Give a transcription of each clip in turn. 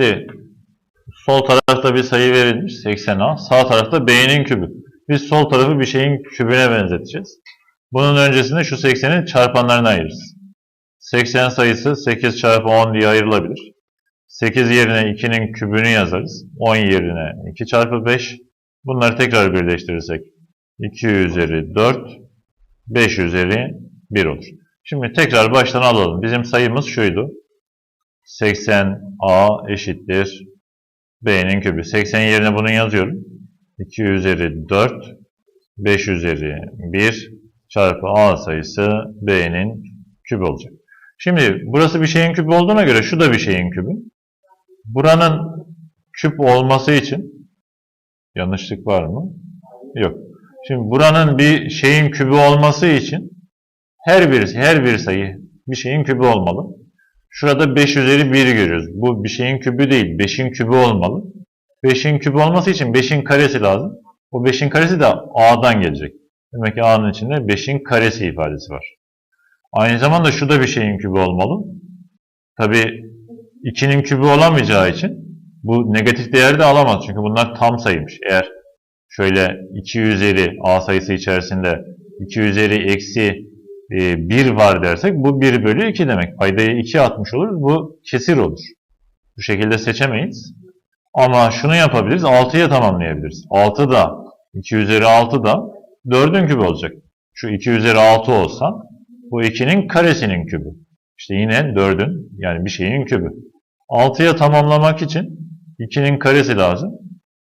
Şimdi sol tarafta bir sayı verilmiş 80A. Sağ tarafta B'nin kübü. Biz sol tarafı bir şeyin kübüne benzeteceğiz. Bunun öncesinde şu 80'in çarpanlarını ayırırız. 80 sayısı 8 çarpı 10 diye ayrılabilir. 8 yerine 2'nin kübünü yazarız. 10 yerine 2 çarpı 5. Bunları tekrar birleştirirsek 2 üzeri 4, 5 üzeri 1 olur. Şimdi tekrar baştan alalım. Bizim sayımız şuydu. 80A eşittir B'nin kübü. 80 yerine bunu yazıyorum. 2 üzeri 4, 5 üzeri 1 çarpı A sayısı B'nin kübü olacak. Şimdi burası bir şeyin kübü olduğuna göre şu da bir şeyin kübü. Buranın küp olması için yanlışlık var mı? Yok. Şimdi buranın bir şeyin kübü olması için her bir her bir sayı bir şeyin kübü olmalı. Şurada 5 üzeri 1 görüyoruz. Bu bir şeyin kübü değil, 5'in kübü olmalı. 5'in kübü olması için 5'in karesi lazım. O 5'in karesi de A'dan gelecek. Demek ki A'nın içinde 5'in karesi ifadesi var. Aynı zamanda şu da bir şeyin kübü olmalı. Tabi 2'nin kübü olamayacağı için bu negatif değeri de alamaz. Çünkü bunlar tam sayıymış. Eğer şöyle 2 üzeri A sayısı içerisinde 2 üzeri eksi 1 var dersek bu 1 bölü 2 demek. Paydayı 2 atmış oluruz. Bu kesir olur. Bu şekilde seçemeyiz. Ama şunu yapabiliriz. 6'ya tamamlayabiliriz. 6 da 2 üzeri 6 da 4'ün kübü olacak. Şu 2 üzeri 6 olsa bu 2'nin karesinin kübü. İşte yine 4'ün yani bir şeyin kübü. 6'ya tamamlamak için 2'nin karesi lazım.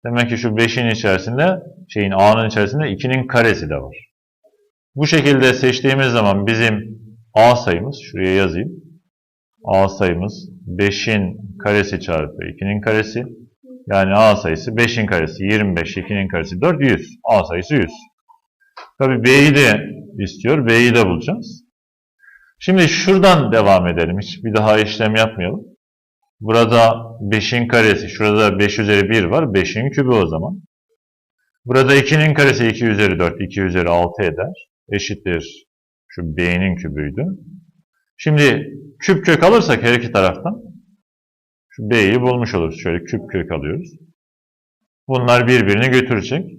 Demek ki şu 5'in içerisinde şeyin A'nın içerisinde 2'nin karesi de var. Bu şekilde seçtiğimiz zaman bizim A sayımız, şuraya yazayım. A sayımız 5'in karesi çarpı 2'nin karesi. Yani A sayısı 5'in karesi 25, 2'nin karesi 4, 100. A sayısı 100. Tabi B'yi de istiyor. B'yi de bulacağız. Şimdi şuradan devam edelim. Hiç bir daha işlem yapmayalım. Burada 5'in karesi, şurada 5 üzeri 1 var. 5'in kübü o zaman. Burada 2'nin karesi 2 üzeri 4, 2 üzeri 6 eder. Eşittir. Şu B'nin kübüydü. Şimdi küp kök alırsak her iki taraftan şu B'yi bulmuş oluruz. Şöyle küp kök alıyoruz. Bunlar birbirini götürecek.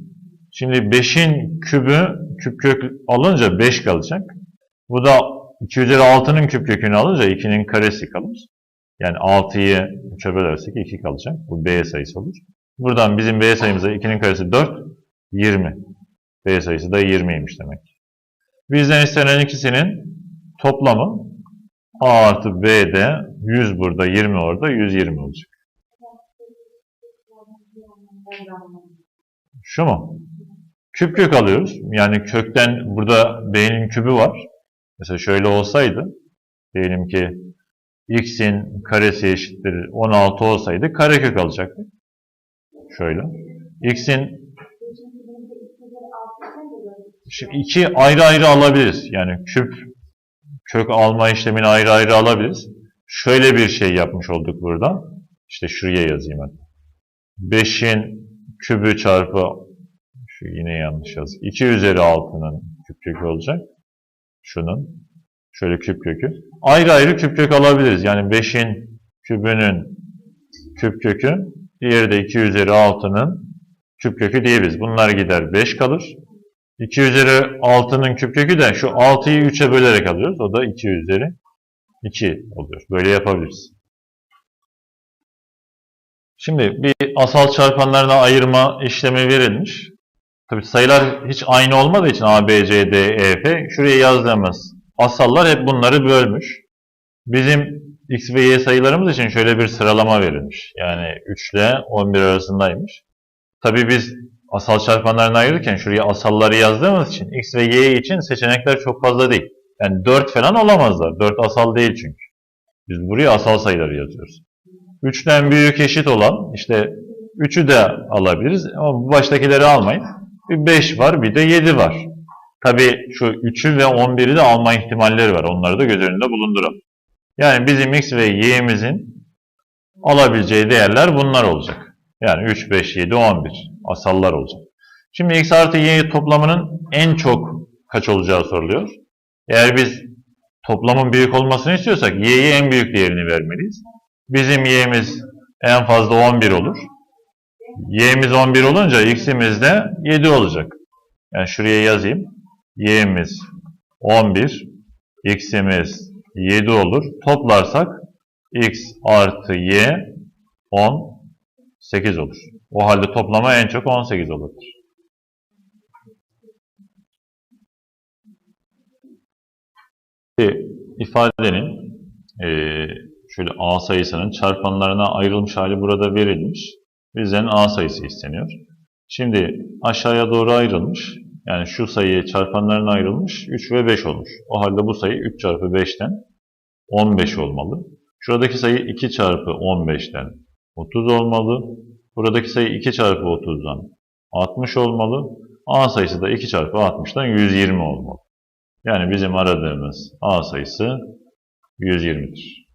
Şimdi 5'in kübü küp kök alınca 5 kalacak. Bu da 2 üzeri 6'nın küp kökünü alınca 2'nin karesi kalır. Yani 6'yı 3'e bölersek 2 kalacak. Bu B sayısı olur. Buradan bizim B sayımıza 2'nin karesi 4, 20. B sayısı da 20'ymiş demek. Bizden istenen ikisinin toplamı A artı B'de 100 burada, 20 orada, 120 olacak. Şu mu? Küp kök alıyoruz. Yani kökten burada B'nin kübü var. Mesela şöyle olsaydı diyelim ki x'in karesi eşittir 16 olsaydı karekök alacaktık. Şöyle. x'in Şimdi iki ayrı ayrı alabiliriz. Yani küp kök alma işlemini ayrı ayrı alabiliriz. Şöyle bir şey yapmış olduk burada. İşte şuraya yazayım ben. 5'in kübü çarpı şu yine yanlış yaz. 2 üzeri 6'nın küp kökü olacak. Şunun. Şöyle küp kökü. Ayrı ayrı küp kök alabiliriz. Yani 5'in kübünün küp kökü. Diğeri de 2 üzeri 6'nın küp kökü diyebiliriz. Bunlar gider 5 kalır. 2 üzeri 6'nın küp kökü de şu 6'yı 3'e bölerek alıyoruz. O da 2 üzeri 2 oluyor. Böyle yapabiliriz. Şimdi bir asal çarpanlarına ayırma işlemi verilmiş. Tabi sayılar hiç aynı olmadığı için A, B, C, D, E, F şuraya yazdığımız asallar hep bunları bölmüş. Bizim X ve Y sayılarımız için şöyle bir sıralama verilmiş. Yani 3 ile 11 arasındaymış. Tabi biz asal çarpanlarını ayırırken şuraya asalları yazdığımız için X ve Y için seçenekler çok fazla değil. Yani 4 falan olamazlar. 4 asal değil çünkü. Biz buraya asal sayıları yazıyoruz. 3'ten büyük eşit olan işte 3'ü de alabiliriz ama bu baştakileri almayın. Bir 5 var bir de 7 var. Tabi şu 3'ü ve 11'i de alma ihtimalleri var. Onları da göz önünde bulunduralım. Yani bizim x ve y'imizin alabileceği değerler bunlar olacak. Yani 3, 5, 7, 11 asallar olacak. Şimdi x artı y toplamının en çok kaç olacağı soruluyor. Eğer biz toplamın büyük olmasını istiyorsak y'ye en büyük değerini vermeliyiz. Bizim y'miz En fazla 11 olur. Y'miz 11 olunca x'imiz de 7 olacak. Yani şuraya yazayım. Y'miz 11, x'imiz 7 olur. Toplarsak x artı y 18 olur. O halde toplama en çok 18 olur. Bir ifadenin eee, şöyle a sayısının çarpanlarına ayrılmış hali burada verilmiş. Bizden a sayısı isteniyor. Şimdi aşağıya doğru ayrılmış. Yani şu sayı çarpanlarına ayrılmış. 3 ve 5 olmuş. O halde bu sayı 3 çarpı 5'ten 15 olmalı. Şuradaki sayı 2 çarpı 15'ten 30 olmalı. Buradaki sayı 2 çarpı 30'dan 60 olmalı. A sayısı da 2 çarpı 60'dan 120 olmalı. Yani bizim aradığımız A sayısı 120'dir.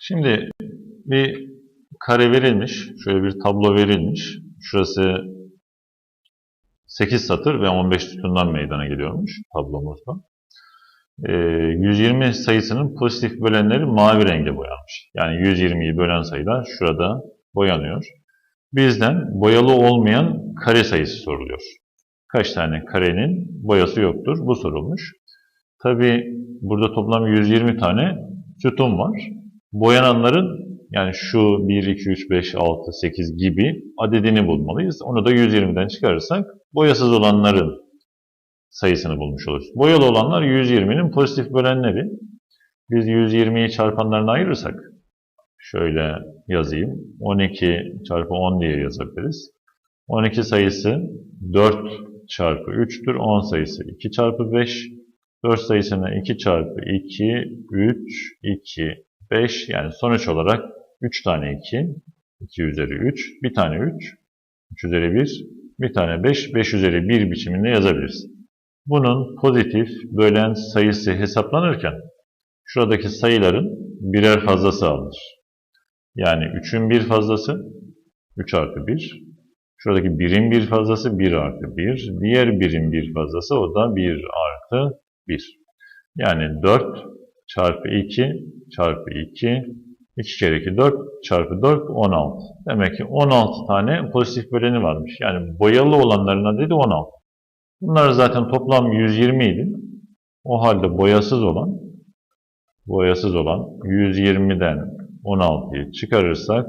Şimdi bir kare verilmiş. Şöyle bir tablo verilmiş. Şurası 8 satır ve 15 sütundan meydana geliyormuş tablomuzda. Ee, 120 sayısının pozitif bölenleri mavi renge boyanmış. Yani 120'yi bölen sayılar şurada boyanıyor. Bizden boyalı olmayan kare sayısı soruluyor. Kaç tane karenin boyası yoktur? Bu sorulmuş. Tabi burada toplam 120 tane sütun var. Boyananların yani şu 1, 2, 3, 5, 6, 8 gibi adedini bulmalıyız. Onu da 120'den çıkarırsak boyasız olanların sayısını bulmuş oluruz. Boyalı olanlar 120'nin pozitif bölenleri. Biz 120'yi çarpanlarına ayırırsak şöyle yazayım. 12 çarpı 10 diye yazabiliriz. 12 sayısı 4 çarpı 3'tür. 10 sayısı 2 çarpı 5. 4 sayısına 2 çarpı 2, 3, 2, 5 yani sonuç olarak 3 tane 2, 2 üzeri 3, bir tane 3, 3 üzeri 1, bir tane 5, 5 üzeri 1 biçiminde yazabiliriz. Bunun pozitif bölen sayısı hesaplanırken şuradaki sayıların birer fazlası alınır. Yani 3'ün bir fazlası 3 artı 1. Şuradaki 1'in bir fazlası 1 artı 1. Diğer 1'in bir fazlası o da 1 artı 1. Yani 4 çarpı 2 çarpı 2 2 kere 2 4 çarpı 4 16. Demek ki 16 tane pozitif böleni varmış. Yani boyalı olanların adedi 16. Bunlar zaten toplam 120 idi. O halde boyasız olan boyasız olan 120'den 16'yı çıkarırsak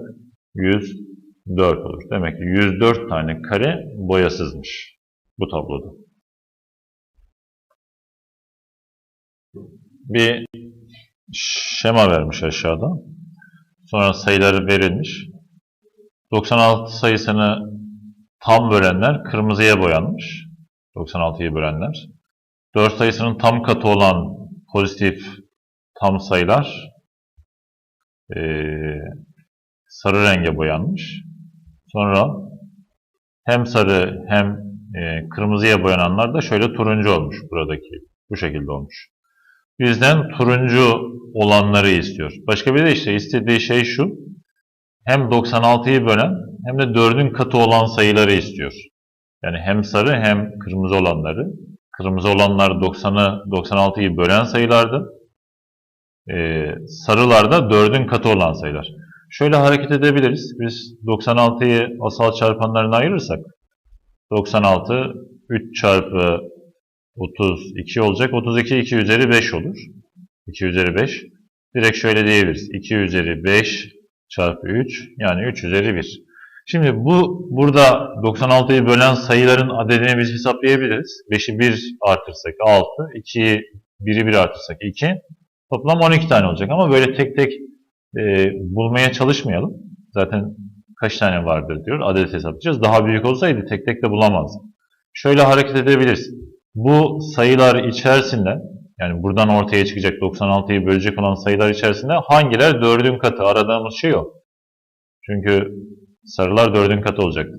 104 olur. Demek ki 104 tane kare boyasızmış bu tabloda. Bir şema vermiş aşağıda. Sonra sayıları verilmiş. 96 sayısını tam bölenler kırmızıya boyanmış. 96'yı bölenler. 4 sayısının tam katı olan pozitif tam sayılar eee, sarı renge boyanmış. Sonra hem sarı hem eee, kırmızıya boyananlar da şöyle turuncu olmuş buradaki. Bu şekilde olmuş. Bizden turuncu olanları istiyor. Başka bir de işte istediği şey şu. Hem 96'yı bölen hem de 4'ün katı olan sayıları istiyor. Yani hem sarı hem kırmızı olanları. Kırmızı olanlar 90'ı 96'yı bölen sayılardı. Ee, sarılar da 4'ün katı olan sayılar. Şöyle hareket edebiliriz. Biz 96'yı asal çarpanlarına ayırırsak 96 3 çarpı 32 olacak. 32 2 üzeri 5 olur. 2 üzeri 5. Direkt şöyle diyebiliriz. 2 üzeri 5 çarpı 3 yani 3 üzeri 1. Şimdi bu burada 96'yı bölen sayıların adedini biz hesaplayabiliriz. 5'i 1 artırsak 6, 2'yi 1'i 1 artırsak 2. Toplam 12 tane olacak ama böyle tek tek e, bulmaya çalışmayalım. Zaten kaç tane vardır diyor. Adet hesaplayacağız. Daha büyük olsaydı tek tek de bulamazdık. Şöyle hareket edebiliriz. Bu sayılar içerisinde yani buradan ortaya çıkacak 96'yı bölecek olan sayılar içerisinde hangiler 4'ün katı aradığımız şey o. Çünkü sarılar 4'ün katı olacak.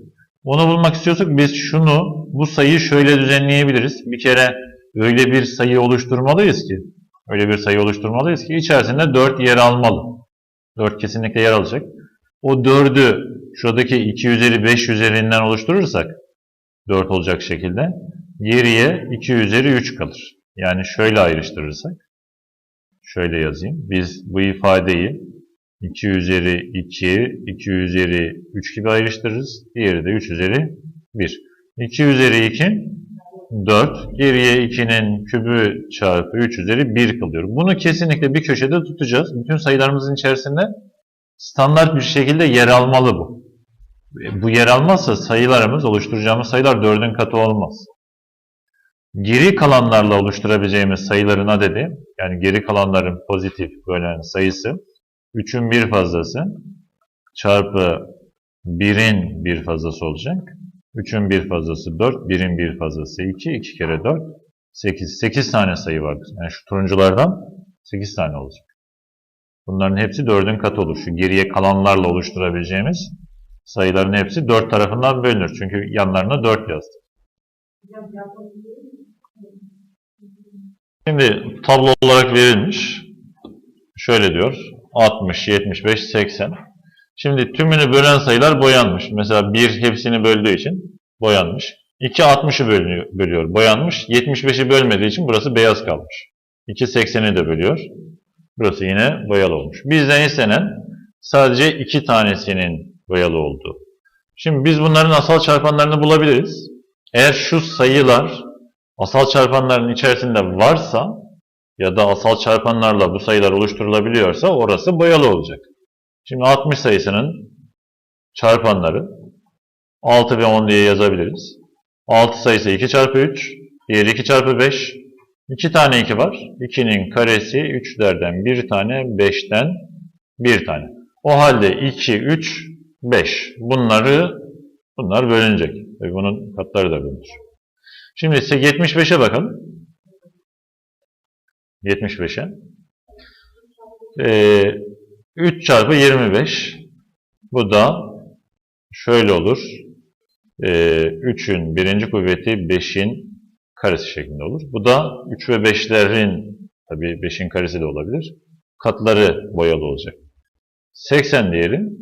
Onu bulmak istiyorsak biz şunu, bu sayıyı şöyle düzenleyebiliriz. Bir kere öyle bir sayı oluşturmalıyız ki, öyle bir sayı oluşturmalıyız ki içerisinde 4 yer almalı. 4 kesinlikle yer alacak. O 4'ü şuradaki 2 üzeri 5 üzerinden oluşturursak 4 olacak şekilde geriye 2 üzeri 3 kalır. Yani şöyle ayrıştırırsak, şöyle yazayım. Biz bu ifadeyi 2 üzeri 2, 2 üzeri 3 gibi ayrıştırırız. Diğeri de 3 üzeri 1. 2 üzeri 2, 4. Geriye 2'nin kübü çarpı 3 üzeri 1 kalıyor. Bunu kesinlikle bir köşede tutacağız. Bütün sayılarımızın içerisinde standart bir şekilde yer almalı bu. Bu yer almazsa sayılarımız, oluşturacağımız sayılar 4'ün katı olmaz. Geri kalanlarla oluşturabileceğimiz sayıların adedi, yani geri kalanların pozitif bölen sayısı, 3'ün bir fazlası çarpı 1'in bir fazlası olacak. 3'ün bir fazlası 4, 1'in bir fazlası 2, 2 kere 4, 8. 8 tane sayı vardır. Yani şu turunculardan 8 tane olacak. Bunların hepsi 4'ün katı olur. Şu geriye kalanlarla oluşturabileceğimiz sayıların hepsi 4 tarafından bölünür. Çünkü yanlarına 4 yazdım. Şimdi tablo olarak verilmiş. Şöyle diyor. 60, 75, 80. Şimdi tümünü bölen sayılar boyanmış. Mesela 1 hepsini böldüğü için boyanmış. 2 60'ı bölüyor. Boyanmış. 75'i bölmediği için burası beyaz kalmış. 2 80'i de bölüyor. Burası yine boyalı olmuş. Bizden istenen sadece iki tanesinin boyalı olduğu. Şimdi biz bunların asal çarpanlarını bulabiliriz. Eğer şu sayılar asal çarpanların içerisinde varsa ya da asal çarpanlarla bu sayılar oluşturulabiliyorsa orası boyalı olacak. Şimdi 60 sayısının çarpanları 6 ve 10 diye yazabiliriz. 6 sayısı 2 çarpı 3, diğeri 2 çarpı 5. 2 tane 2 var. 2'nin karesi 3'lerden 1 tane, 5'ten 1 tane. O halde 2, 3, 5. Bunları bunlar bölünecek. Tabii bunun katları da bölünür. Şimdi ise 75'e bakalım. 75'e. Ee, 3 çarpı 25. Bu da şöyle olur. Ee, 3'ün birinci kuvveti 5'in karesi şeklinde olur. Bu da 3 ve 5'lerin tabii 5'in karesi de olabilir. Katları boyalı olacak. 80 diyelim.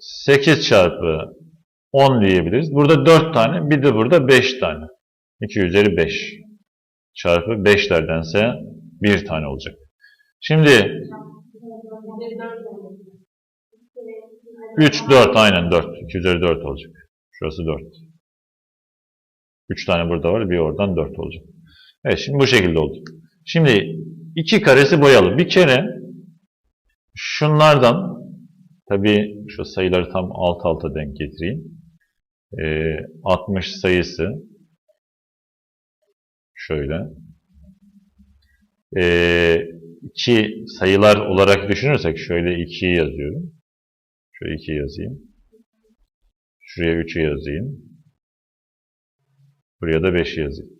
8 çarpı 10 diyebiliriz. Burada 4 tane, bir de burada 5 tane. 2 üzeri 5 çarpı 5'lerdense 1 tane olacak. Şimdi 3, 4 aynen 4. 2 üzeri 4 olacak. Şurası 4. 3 tane burada var, bir oradan 4 olacak. Evet şimdi bu şekilde oldu. Şimdi 2 karesi boyalı. Bir kere şunlardan tabi şu sayıları tam alt alta denk getireyim. Ee, 60 sayısı şöyle ee, iki sayılar olarak düşünürsek şöyle 2'yi yazıyorum. Şöyle 2 yazayım. Şuraya 3'ü yazayım. Buraya da 5 yazayım.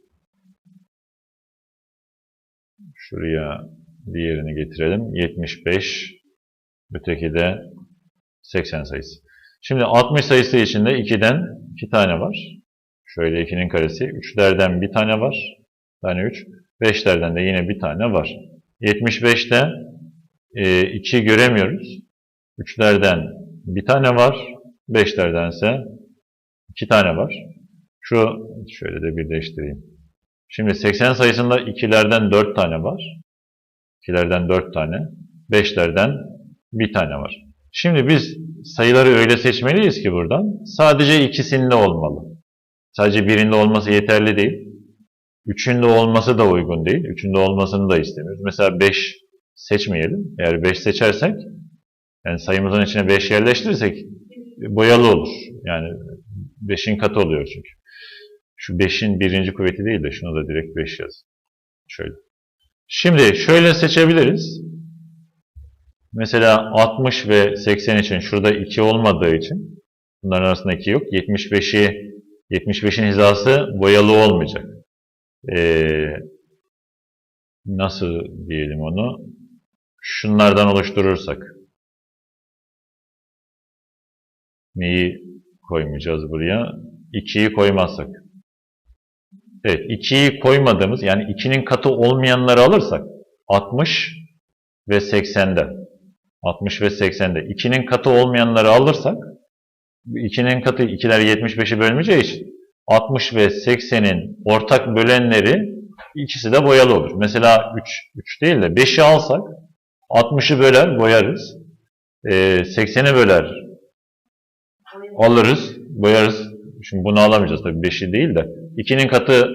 Şuraya diğerini getirelim. 75. Öteki de 80 sayısı. Şimdi 60 sayısı içinde 2'den 2 tane var. Şöyle 2'nin karesi. 3'lerden bir tane var. Tane 3. 5'lerden de yine bir tane var. 75'te e, 2 göremiyoruz. 3'lerden bir tane var. 5'lerdense 2 tane var. Şu şöyle de birleştireyim. Şimdi 80 sayısında 2'lerden 4 tane var. 2'lerden 4 tane. 5'lerden bir tane var. Şimdi biz sayıları öyle seçmeliyiz ki buradan sadece ikisinde olmalı. Sadece birinde olması yeterli değil. Üçünde olması da uygun değil. Üçünde olmasını da istemiyoruz. Mesela 5 seçmeyelim. Eğer 5 seçersek yani sayımızın içine 5 yerleştirirsek boyalı olur. Yani 5'in katı oluyor çünkü. Şu 5'in birinci kuvveti değil de şunu da direkt 5 yaz. Şöyle. Şimdi şöyle seçebiliriz. Mesela 60 ve 80 için şurada 2 olmadığı için bunların arasında 2 yok. 75'i 75'in hizası boyalı olmayacak. Ee, nasıl diyelim onu? Şunlardan oluşturursak neyi koymayacağız buraya? 2'yi koymazsak. Evet, 2'yi koymadığımız yani 2'nin katı olmayanları alırsak 60 ve 80'de 60 ve 80'de 2'nin katı olmayanları alırsak 2'nin katı 2'ler 75'i bölmeyeceği için 60 ve 80'in ortak bölenleri ikisi de boyalı olur. Mesela 3, 3 değil de 5'i alsak 60'ı böler boyarız. Ee, 80'i böler alırız boyarız. Şimdi bunu alamayacağız tabii 5'i değil de 2'nin katı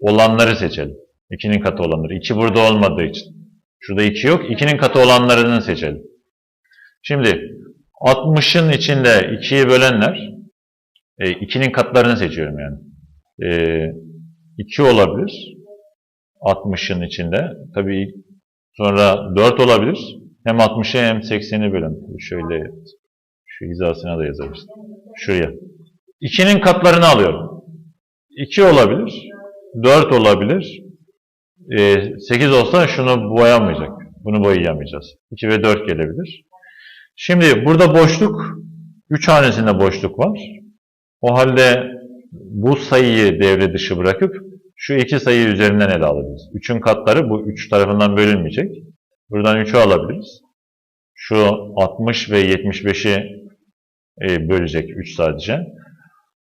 olanları seçelim. 2'nin katı olanları. 2 burada olmadığı için. Şurada 2 yok. 2'nin katı olanlarını seçelim. Şimdi 60'ın içinde 2'yi bölenler 2'nin katlarını seçiyorum yani. E, 2 olabilir. 60'ın içinde. Tabii sonra 4 olabilir. Hem 60'ı hem 80'i bölen. Şöyle şu hizasına da yazabiliriz. Şuraya. 2'nin katlarını alıyorum. 2 olabilir. 4 olabilir. E, 8 olsa şunu boyamayacak. Bunu boyayamayacağız. 2 ve 4 gelebilir. Şimdi burada boşluk, 3 hanesinde boşluk var. O halde bu sayıyı devre dışı bırakıp şu iki sayı üzerinden ele alabiliriz. 3'ün katları bu 3 tarafından bölünmeyecek. Buradan 3'ü alabiliriz. Şu 60 ve 75'i e, bölecek 3 sadece.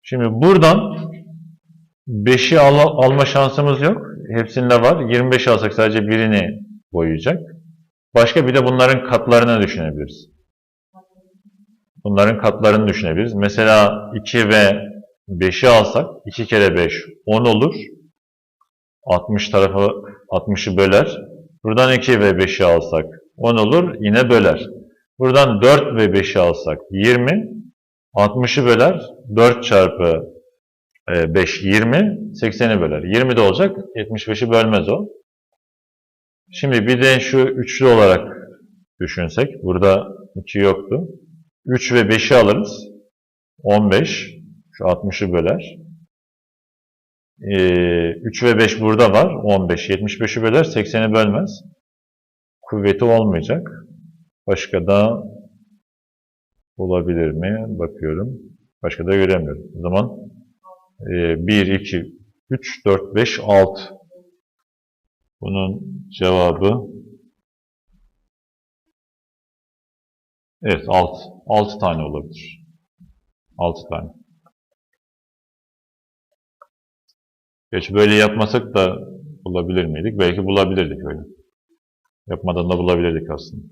Şimdi buradan 5'i al alma şansımız yok. Hepsinde var. 25 alsak sadece birini boyayacak. Başka bir de bunların katlarını düşünebiliriz. Bunların katlarını düşünebiliriz. Mesela 2 ve 5'i alsak 2 kere 5 10 olur. 60 tarafı 60'ı böler. Buradan 2 ve 5'i alsak 10 olur. Yine böler. Buradan 4 ve 5'i alsak 20. 60'ı böler. 4 çarpı 5 20. 80'i böler. 20 de olacak. 75'i bölmez o. Şimdi bir de şu üçlü olarak düşünsek. Burada 2 yoktu. 3 ve 5'i alırız. 15. Şu 60'ı böler. Ee, 3 ve 5 burada var. 15. 75'i böler. 80'i bölmez. Kuvveti olmayacak. Başka da olabilir mi? Bakıyorum. Başka da göremiyorum. O zaman e, 1, 2, 3, 4, 5, 6. Bunun cevabı Evet 6. 6 tane olabilir. 6 tane. Geç böyle yapmasak da bulabilir miydik? Belki bulabilirdik öyle. Yapmadan da bulabilirdik aslında.